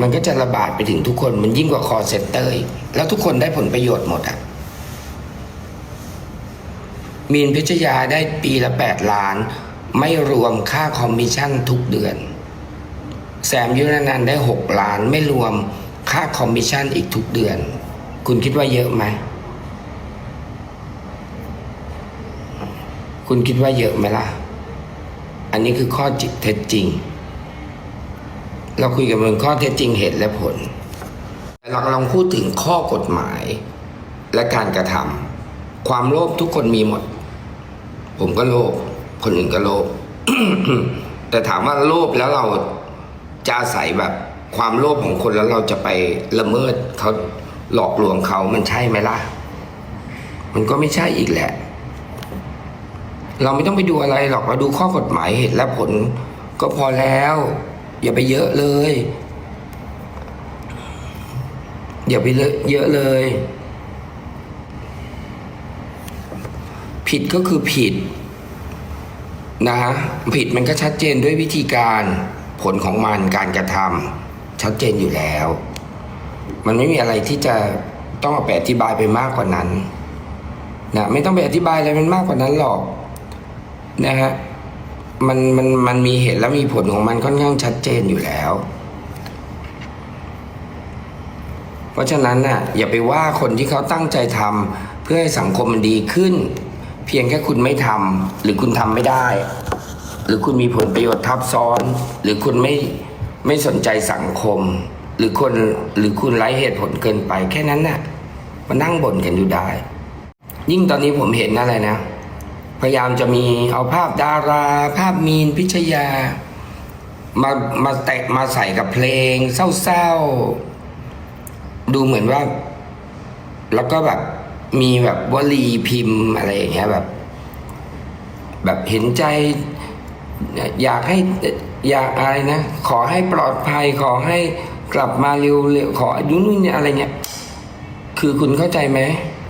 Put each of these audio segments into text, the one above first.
มันก็จะระบาดไปถึงทุกคนมันยิ่งกว่าคอเซ็นเตอร์อีกแล้วทุกคนได้ผลประโยชน์หมดอะมีนพิชยาได้ปีละแปดล้าน ไม่รวมค่าคอมมิชชั่นทุกเดือน แซมยุรนันได้หกล้านไม่รวมค่าคอมมิชชั่นอีกทุกเดือน คุณคิดว่าเยอะไหม คุณคิดว่าเยอะไหมล่ะ อันนี้คือข้อจิตเท็จจริง เราคุยกันบนข้อเท็จจริงเหตุและผลเรากำลังพูดถึงข้อกฎหมายและการกระทำความโลภทุกคนมีหมด ผมก็โลภคนอื่นก็โลภแต่ถามว่าโลภแล้วเราจะอาศัยแบบ ความโลภของคนแล้วเราจะไปละเมิดเขาหลอกลวงเขามันใช่ไหมล่ะ มันก็ไม่ใช่อีกแหละ เราไม่ต้องไปดูอะไรหรอกเราดูข้อกฎหมายเหตุและผล ก็พอแล้ว อย่าไปเยอะเลย อย่าไปเลอะเยอะเลย ผิดก็คือผิดนะผิดมันก็ชัดเจนด้วยวิธีการผลของมันการกระทำชัดเจนอยู่แล้ว มันไม่มีอะไรที่จะต้องเอาไปอธิบายไปมากกว่านั้นนะไม่ต้องไปอธิบายอะไรมันมากกว่านั้นหรอกนะฮะ มันมันมันมีเหตุและมีผลของมันค่อนข้างชัดเจนอยู่แล้ว เพราะฉะนั้นน่ะอย่าไปว่าคนที่เขาตั้งใจทำเพื่อให้สังคมมันดีขึ้น เพียงแค่คุณไม่ทำหรือคุณทำไม่ได้ หรือคุณมีผลประโยชน์ทับซ้อน หรือคุณไม่ไม่สนใจสังคม หรือคนหรือคุณไร้เหตุผลเกินไป แค่นั้นน่ะมานั่งบ่นกันอยู่ได้ ยิ่งตอนนี้ผมเห็นอะไรนะ พยายามจะมีเอาภาพดารา ภาพมีนพิชยา มามาแตะมาใส่กับเพลง เศร้าๆ ดูเหมือนว่า แล้วก็แบบมีแบบวลีพิมพ์อะไรอย่างเงี้ยแบบ แบบเห็นใจ อยากให้อยากอะไรนะ ขอให้ปลอดภัยขอให้กลับมาเร็วๆขอยุ่นนู่นนี่อะไรเงี้ย คือคุณเข้าใจไหม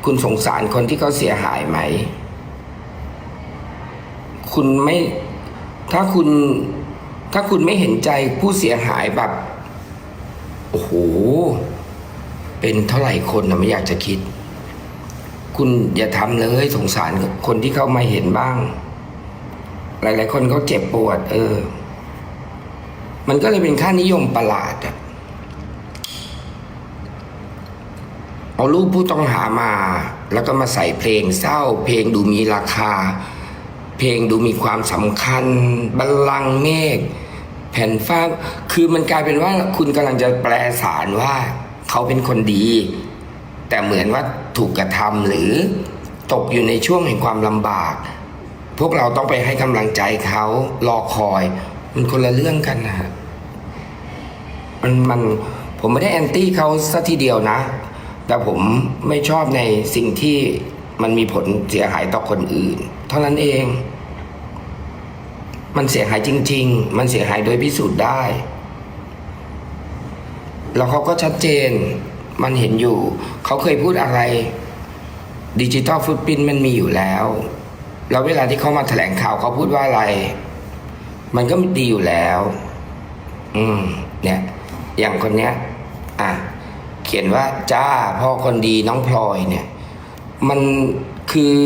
คุณสงสารคนที่เขาเสียหายไหม คุณไม่ถ้าคุณถ้าคุณไม่เห็นใจผู้เสียหายแบบ โอ้โห เป็นเท่าไหร่คนนะไม่อยากจะคิด คุณอย่าทำเลยสงสารคนที่เขามาเห็นบ้าง หลาย ๆ คนเขาเจ็บปวด เออ มันก็เลยเป็นค่านิยมประหลาดอะเอารูปผู้ต้องหามา แล้วก็มาใส่เพลงเศร้า เพลงดูมีราคา เพลงดูมีความสำคัญบัลลังเมฆแผ่นฟ้าคือมันกลายเป็นว่าคุณกำลังจะแปลสารว่าเขาเป็นคนดี แต่เหมือนว่าถูกกระทำหรือตกอยู่ในช่วงแห่งความลำบาก พวกเราต้องไปให้กำลังใจเขารอคอย มันคนละเรื่องกันนะฮะมันมันผมไม่ได้แอนตี้เขาสัทีเดียวนะ แต่ผมไม่ชอบในสิ่งที่มันมีผลเสียหายต่อคนอื่น เท่านั้นเอง มันเสียหายจริง ๆ มันเสียหายโดยพิสูจน์ได้ แล้วเขาก็ชัดเจน มันเห็นอยู่ เขาเคยพูดอะไร ดิจิตอลฟุตปินมันมีอยู่แล้ว แล้วเวลาที่เขามาแถลงข่าวเขาพูดว่าอะไร มันก็ดีอยู่แล้ว อืม เนี่ย อย่างคนเนี้ย อะ เขียนว่าจ้าพ่อคนดีน้องพลอยเนี่ย มันคือ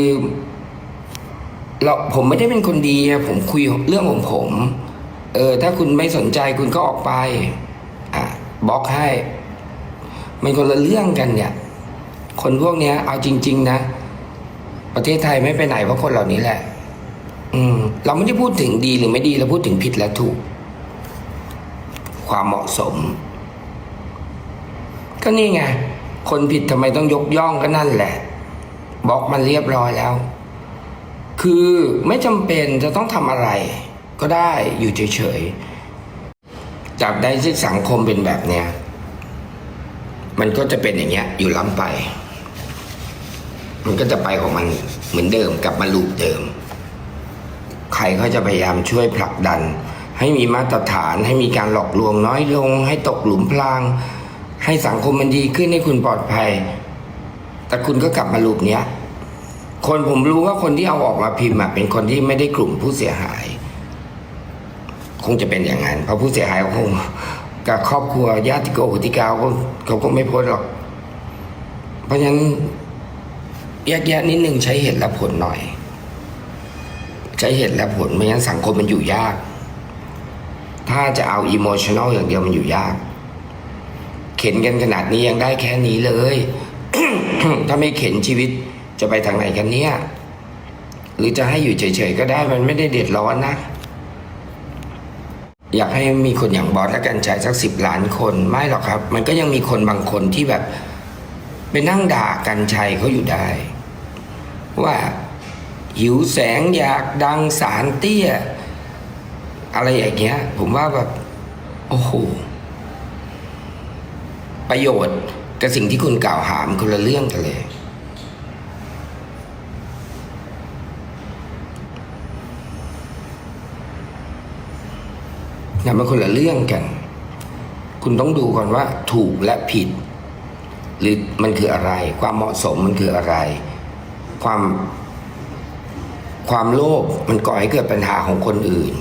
เราผมไม่ได้เป็นคนดีอะผมคุยเรื่องของผม เออ ถ้าคุณไม่สนใจคุณก็ออกไป อะบล็อกให้ มันคนละเรื่องกันเนี่ย คนพวกเนี้ย เอาจริง ๆ นะ ประเทศไทยไม่ไปไหนเพราะคนเหล่านี้แหละ อืม เราไม่ได้พูดถึงดีหรือไม่ดีเราพูดถึงผิดและถูก ความเหมาะสม ก็นี่ไงคนผิดทำไมต้องยกย่องก็นั่นแหละบล็อกมันเรียบร้อยแล้ว คือไม่จำเป็นจะต้องทำอะไร ก็ได้อยู่เฉยๆจับได้ที่สังคมเป็นแบบเนี้ย มันก็จะเป็นอย่างเงี้ย อยู่ล้ำไป มันก็จะไปของมันเหมือนเดิมกลับมาลูปเดิม ใครเขาจะพยายามช่วยผลักดัน ให้มีมาตรฐานให้มีการหลอกลวงน้อยลง ให้ตกหลุมพราง ให้สังคมมันดีขึ้นให้คุณปลอดภัย แต่คุณก็กลับมาลูปเนี้ย คนผมรู้ว่าคนที่เอาออกมาพิมพ์เป็นคนที่ไม่ได้กลุ่มผู้เสียหาย คงจะเป็นอย่างนั้น เพราะผู้เสียหายเขาคงกับครอบครัวญาติโกโหติกาเขาเขาก็ไม่พ้นหรอก เพราะฉะนั้นแยกแยะนิดนึงใช้เหตุและผลหน่อย ใช้เหตุและผลไม่งั้นสังคมมันอยู่ยาก ถ้าจะเอาอิโมชัน a ลอย่างเดียวมันอยู่ยาก เข็นกันขนาดนี้ยังได้แค่นี้เลย ถ้าไม่เข็นชีวิต จะไปทางไหนกันเนี่ย หรือจะให้อยู่เฉยๆก็ได้มันไม่ได้เดือดร้อนนะ อยากให้มีคนอย่างบอสและกันชัยสักสิบล้านคนไม่หรอกครับ มันก็ยังมีคนบางคนที่แบบไปนั่งด่ากันชัยเขาอยู่ได้ ว่าหิวแสงอยากดังสารเตี้ย อะไรอย่างเงี้ย ผมว่าแบบ โอ้โห ประโยชน์กับสิ่งที่คุณกล่าวหามคนละเรื่องกันเลย นะมันคนละเรื่องกัน คุณต้องดูก่อนว่าถูกและผิด หรือมันคืออะไร ความเหมาะสมมันคืออะไร ความ ความโลภมันก่อให้เกิดปัญหาของคนอื่น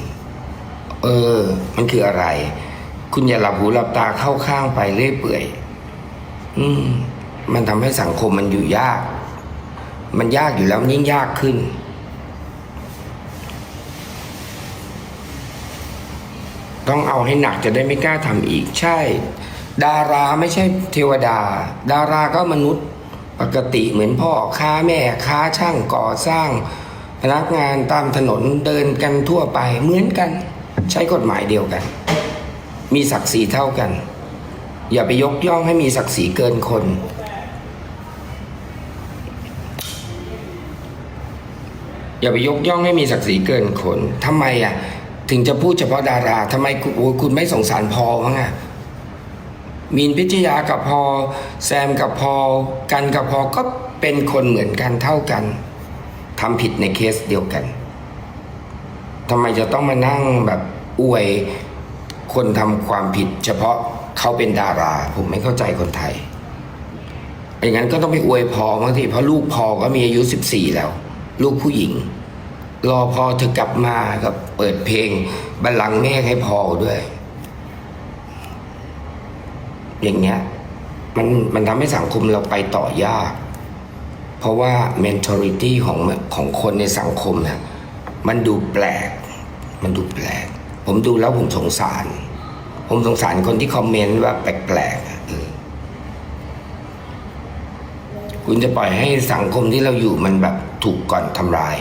เออ มันคืออะไร คุณอย่าหลับหูหลับตาเข้าข้างไปเรื่อยเปื่อย อืม มันทำให้สังคมมันอยู่ยาก มันยากอยู่แล้วยิ่งยากขึ้น ต้องเอาให้หนักจะได้ไม่กล้าทำอีกใช่ ดาราไม่ใช่เทวดา ดาราก็มนุษย์ปกติเหมือนพ่อค้าแม่ค้าช่างก่อสร้าง พนักงานตามถนนเดินกันทั่วไปเหมือนกัน ใช้กฎหมายเดียวกัน มีศักดิ์ศรีเท่ากัน อย่าไปยกย่องให้มีศักดิ์ศรีเกินคนอย่าไปยกย่องให้มีศักดิ์ศรีเกินคนทำไมอะ ถึงจะพูดเฉพาะดาราทำไมคุณคุณไม่สงสารพอมั้งอะมีนพิชยากับพอ แซมกับพอ กันกับพอก็เป็นคนเหมือนกันเท่ากันทำผิดในเคสเดียวกันทำไมจะต้องมานั่งแบบอวยคนทำความผิด เฉพาะเขาเป็นดารา ผมไม่เข้าใจคนไทยอย่างนั้นก็ต้องไปอวยพอบางทีเพราะลูกพอก็มีอายุสิบสี่แล้ว ลูกผู้หญิง รอพอเธอกลับมากับ เปิดเพลงบัลลังก์เมฆให้พอด้วย อย่างเงี้ย มันมันทำให้สังคมเราไปต่อยาก เพราะว่า mentality ของของคนในสังคมเนี่ยมันดูแปลก มันดูแปลก ผมดูแล้วผมสงสาร ผมสงสารคนที่คอมเมนต์ว่าแปลกๆอะเออคุณจะปล่อยให้สังคมที่เราอยู่มันแบบถูกก่อนทำลาย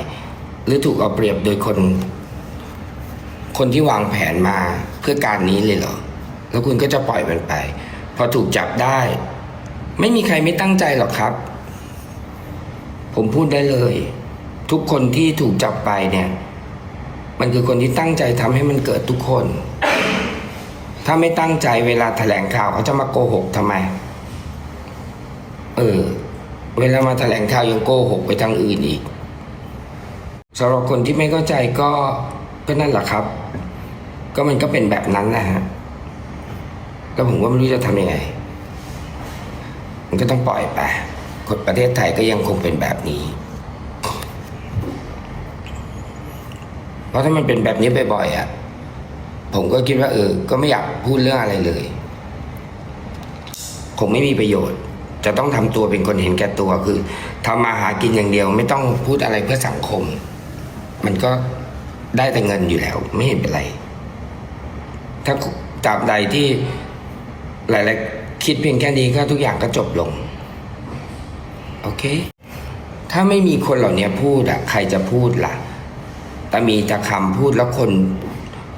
หรือถูกเอาเปรียบโดยคน คนที่วางแผนมาเพื่อการนี้เลยเหรอ แล้วคุณก็จะปล่อยมันไป พอถูกจับได้ ไม่มีใครไม่ตั้งใจหรอกครับ ผมพูดได้เลย ทุกคนที่ถูกจับไปเนี่ย มันคือคนที่ตั้งใจทำให้มันเกิดทุกคน ถ้าไม่ตั้งใจเวลาแถลงข่าวเขาจะมาโกหกทำไม เออ เวลามาแถลงข่าวยังโกหกไปทางอื่นอีก สำหรับคนที่ไม่เข้าใจก็ก็นั่นแหละครับ ก็มันก็เป็นแบบนั้นนะฮะแล้วผมก็ไม่รู้จะทำยังไง มันก็ต้องปล่อยไปกฎประเทศไทยก็ยังคงเป็นแบบนี้ เพราะถ้ามันเป็นแบบนี้บ่อยๆอะ ผมก็คิดว่าเออ ก็ไม่อยากพูดเรื่องอะไรเลย คงไม่มีประโยชน์ จะต้องทำตัวเป็นคนเห็นแก่ตัวคือทำมาหากินอย่างเดียว ไม่ต้องพูดอะไรเพื่อสังคม มันก็ได้แต่เงินอยู่แล้ว ไม่เห็นเป็นไร ถ้าตราบใดที่หลายๆคิดเพียงแค่นี้ก็ทุกอย่างก็จบลง โอเค ถ้าไม่มีคนเหล่านี้พูดอะใครจะพูดล่ะ แต่มีแต่คำพูดแล้วคน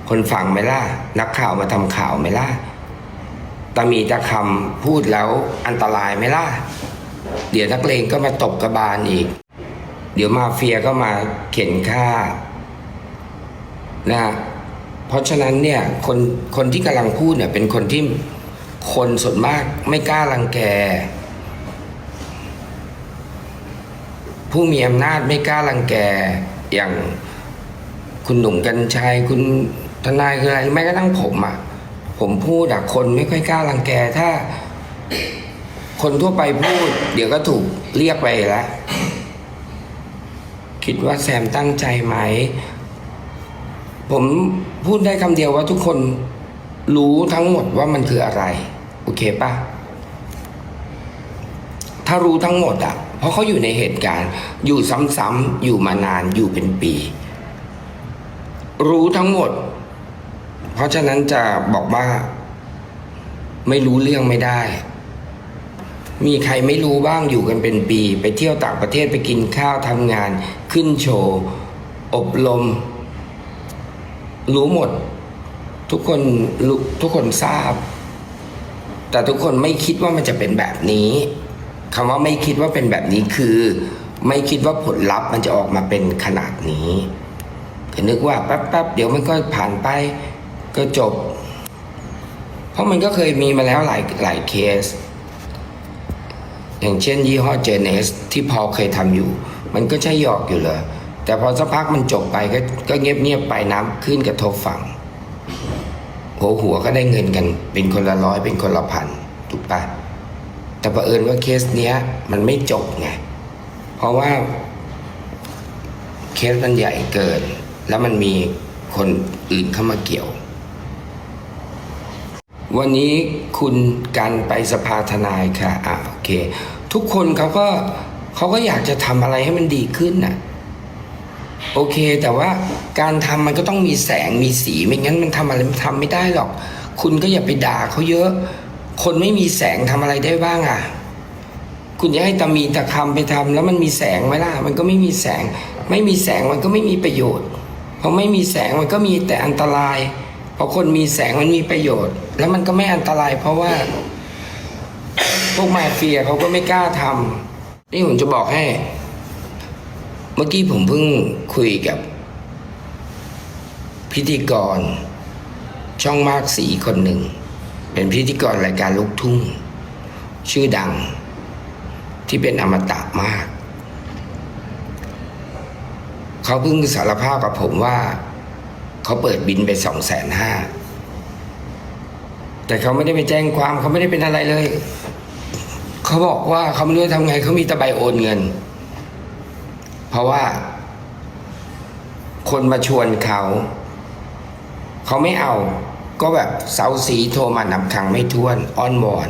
คนฟังไหมล่ะ นักข่าวมาทำข่าวไหมล่ะแต่มีแต่คำพูดแล้วอันตรายไหมล่ะ เดี๋ยวนักเลงก็มาตบกระบาลอีก เดี๋ยวมาเฟียก็มาเข็นฆ่านะเพราะฉะนั้นเนี่ยคนคนที่กำลังพูดเนี่ยเป็นคนที่คนส่วนมากไม่กล้ารังแก ผู้มีอำนาจไม่กล้ารังแกอย่างคุณหนุ่มกัญชัยคุณทนายคืออะไรแม้กระทั่งผมอะ่ะ ผมพูดอะคนไม่ค่อยกล้ารังแกถ้า คนทั่วไปพูด เดี๋ยวก็ถูกเรียกไปแล้ว คิดว่าแซมตั้งใจไหม ผมพูดได้คำเดียวว่าทุกคนรู้ทั้งหมดว่ามันคืออะไร โอเคปะถ้ารู้ทั้งหมดอะเพราะเขาอยู่ในเหตุการณ์ อยู่ซ้ำๆอยู่มานานอยู่เป็นปี รู้ทั้งหมด เพราะฉะนั้นจะบอกว่า ไม่รู้เรื่องไม่ได้ มีใครไม่รู้บ้างอยู่กันเป็นปี ไปเที่ยวต่างประเทศไปกินข้าวทำงาน ขึ้นโชว์อบรมรู้หมด ทุกคนรู้ทุกคนทราบ แต่ทุกคนไม่คิดว่ามันจะเป็นแบบนี้คำว่าไม่คิดว่าเป็นแบบนี้คือ ไม่คิดว่าผลลัพธ์มันจะออกมาเป็นขนาดนี้ก็นึกว่าแป๊บๆเดี๋ยวมันก็ผ่านไปก็จบ เพราะมันก็เคยมีมาแล้วหลายหลายเคส อย่างเช่นยี่ห้อเจเนสที่พอเคยทำอยู่ มันก็ใช่หยอกอยู่เลยแต่พอสักพักมันจบไปก็ก็เงียบเงียบไปน้ำขึ้นกระทบฝั่งหัวหัวก็ได้เงินกัน เป็นคนละร้อยเป็นคนละพันถูกปะแต่ประเอิญว่าเคสเนี้ย มันไม่จบไงเพราะว่า เคสมันใหญ่เกิน แล้วมันมีคนอื่นเข้ามาเกี่ยว วันนี้คุณกันไปสภาทนายค่ะอะโอเค ทุกคนเขาก็เขาก็อยากจะทำอะไรให้มันดีขึ้นน่ะ โอเค แต่ว่าการทำมันก็ต้องมีแสงมีสีไม่งั้นมันทำอะไรมันทำไม่ได้หรอก คุณก็อย่าไปด่าเขาเยอะ คนไม่มีแสงทำอะไรได้บ้างอะ คุณจะให้ตามีตะคำไปทำแล้วมันมีแสงไหมล่ะ มันก็ไม่มีแสง ไม่มีแสงมันก็ไม่มีประโยชน์เพราะไม่มีแสงมันก็มีแต่อันตรายพราะคนมีแสงมันมีประโยชน์ แล้วมันก็ไม่อันตรายเพราะว่า พวกมาเฟียเขาก็ไม่กล้าทำนี่ผมจะบอกให้ เมื่อกี้ผมเพิ่งคุยกับ พิธีกร ช่องมากสีคนหนึ่ง เป็นพิธีกรรายการลูกทุ่ง ชื่อดัง ที่เป็นอมตะมาก เขาเพิ่งสารภาพกับผมว่า เขาเปิดบินไปสองแสนห้าแต่เขาไม่ได้ไปแจ้งความเขาไม่ได้เป็นอะไรเลย เขาบอกว่าเขาไม่รู้จะทำไงเขามีตะใบโอนเงิน เพราะว่า คนมาชวนเขา เขาไม่เอา ก็แบบเสาสีโทรมานับครั้งไม่ท้วนอ้อนวอน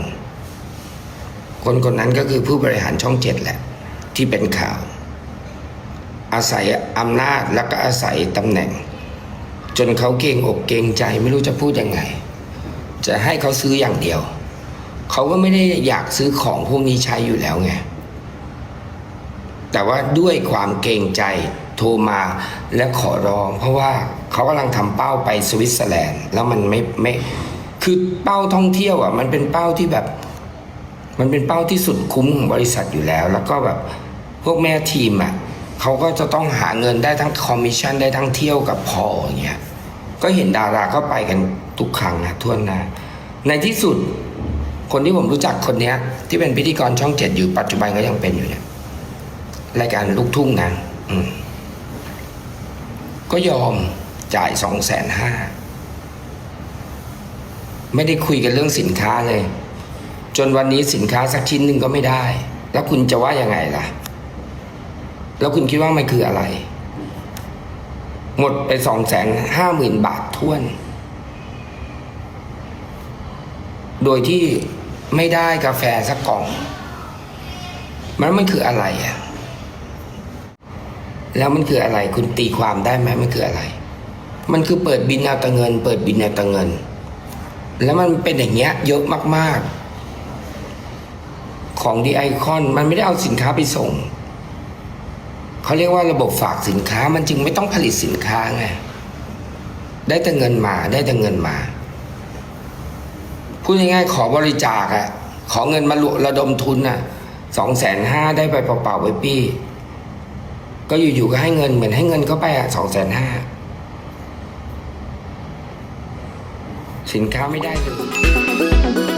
คนคนนั้นก็คือผู้บริหารช่องเจ็ดแหละ ที่เป็นข่าว อาศัยอำนาจแล้วก็อาศัยตำแหน่ง จนเขาเกรงอกเกรงใจไม่รู้จะพูดยังไง จะให้เขาซื้ออย่างเดียว เขาก็ไม่ได้อยากซื้อของพวกนี้ใช้อยู่แล้วไง แต่ว่าด้วยความเกรงใจโทรมาและขอร้อง เพราะว่าเขากำลังทำเป้าไปสวิตเซอร์แลนด์ แล้วมันไม่ไม่คือเป้าท่องเที่ยวอะ มันเป็นเป้าที่แบบ มันเป็นเป้าที่สุดคุ้มของบริษัทอยู่แล้ว แล้วก็แบบพวกแม่ทีมอะเขาก็จะต้องหาเงินได้ทั้งคอมมิชชั่นได้ทั้งเที่ยวกับพออย่างเงี้ยก็เห็นดาราก็ไปกันทุกครั้งนะทั่วหน้าในที่สุด คนที่ผมรู้จักคนเนี้ย ที่เป็นพิธีกรช่องเจ็ดอยู่ปัจจุบันก็ยังเป็นอยู่เนี่ยรายการลูกทุ่งนะอืมก็ยอมจ่ายสองแสนห้าไม่ได้คุยกันเรื่องสินค้าเลย จนวันนี้สินค้าสักชิ้นหนึ่งก็ไม่ได้ แล้วคุณจะว่ายังไงล่ะ แล้วคุณคิดว่ามันคืออะไร หมดไปสองแสนห้าหมื่นบาทท้วน โดยที่ไม่ได้กาแฟสักกล่อง มันมันคืออะไรอะแล้วมันคืออะไร คุณตีความได้ไหมมันคืออะไร มันคือเปิดบินเอาแต่เงิน เปิดบินเอาแต่เงิน แล้วมันเป็นอย่างเงี้ย เยอะมาก ๆ ของดีไอคอนมันไม่ได้เอาสินค้าไปส่งเขาเรียกว่าระบบฝากสินค้ามันจึงไม่ต้องผลิตสินค้าไงได้แต่เงินมาได้แต่เงินมา พูดง่ายๆขอบริจาคอะขอเงินมาระดมทุนอะสองแสนห้าได้ไปเปล่าๆไปปี้ ก็อยู่ๆก็ให้เงินเหมือนให้เงินเข้าไปอะสองแสนห้าสินค้าไม่ได้เลย